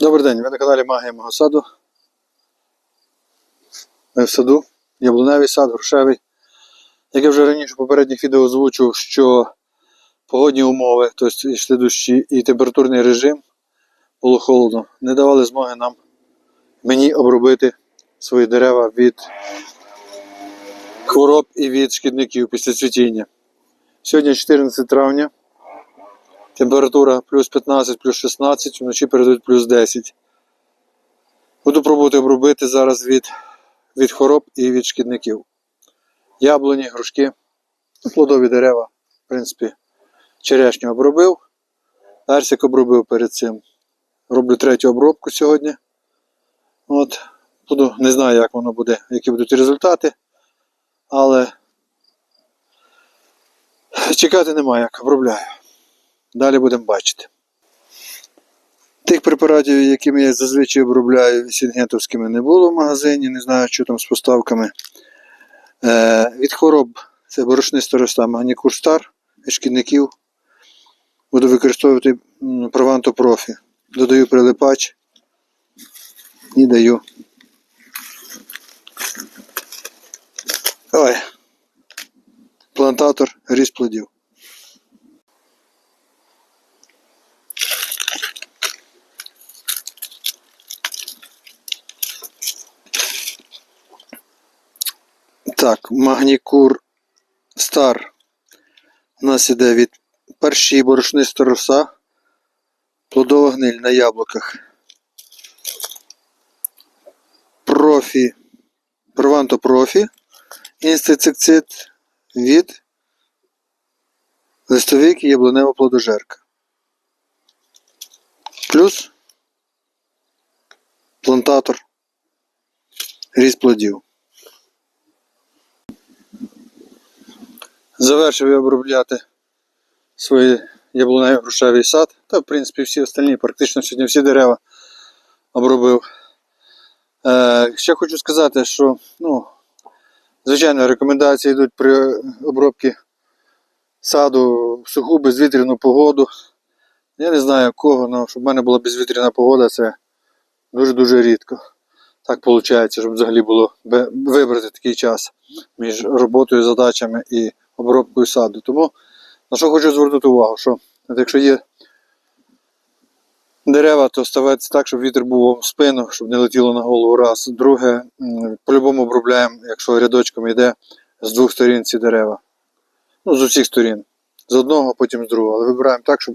Добрий день, ви на каналі Магія мого саду. Ми в саду, яблуневий сад, грушевий. Як я вже раніше в попередніх відео озвучив, що погодні умови, тобто йшли дощі і температурний режим, було холодно, не давали змоги нам мені обробити свої дерева від хвороб і від шкідників після цвітіння. Сьогодні 14 травня. Температура плюс 15, плюс 16, вночі передають плюс 10. Буду пробувати обробити зараз від, від хвороб і від шкідників. Яблуні, грушки, плодові дерева, в принципі, черешню обробив. Персик обробив перед цим. Роблю третю обробку сьогодні. От, буду, не знаю, як воно буде, які будуть результати, але чекати немає, як обробляю. Далі будемо бачити. Тих препаратів, якими я зазвичай обробляю сінгентовськими, не було в магазині, не знаю, що там з поставками. Е, від хвороб це борошниста роста Магнікур Стар від шкідників. Буду використовувати м, Прованто Профі. Додаю прилипач і даю. Ой. Плантатор різ плодів. Так, Магнікур Стар. У нас іде від перші борошниста роса, плодова гниль на яблуках. Профі, Прованто Профі, інстицикцид від листовик і яблунева плодожерка. Плюс плантатор різ плодів. Завершив я обробляти свої яблуневі грушевий сад. Та, в принципі, всі остальні, практично сьогодні всі дерева обробив. Е, ще хочу сказати, що, ну, звичайно, рекомендації йдуть при обробці саду в суху безвітряну погоду. Я не знаю кого, але щоб в мене була безвітряна погода, це дуже-дуже рідко. Так виходить, щоб взагалі було вибрати такий час між роботою, задачами і обробкою саду. Тому на що хочу звернути увагу, що якщо є дерева, то ставиться так, щоб вітер був в спину, щоб не летіло на голову раз. Друге, по-любому обробляємо, якщо рядочком йде з двох сторін ці дерева. Ну, з усіх сторін. З одного, потім з другого. Але вибираємо так, щоб,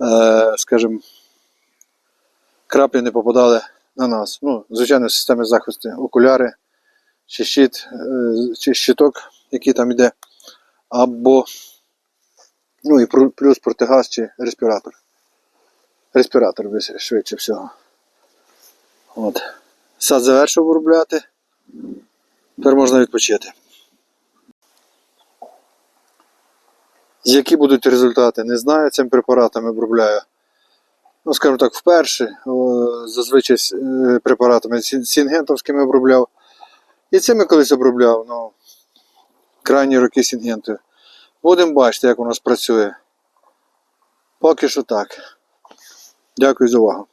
е, скажімо, краплі не попадали на нас. Ну, звичайно, системи захисту, окуляри, чи щит, е, чи щиток, який там йде, або ну і плюс протигаз чи респіратор. Респіратор швидше всього. От. Сад завершив обробляти. Тепер можна відпочити. Які будуть результати, не знаю. Цим препаратом обробляю. Ну, скажімо так, вперше. Зазвичай е, препаратами сінгентовськими обробляв. І цими колись обробляв, ну, крайні роки сінгентою. Будемо бачити, як воно працює. Поки що так. Дякую за увагу.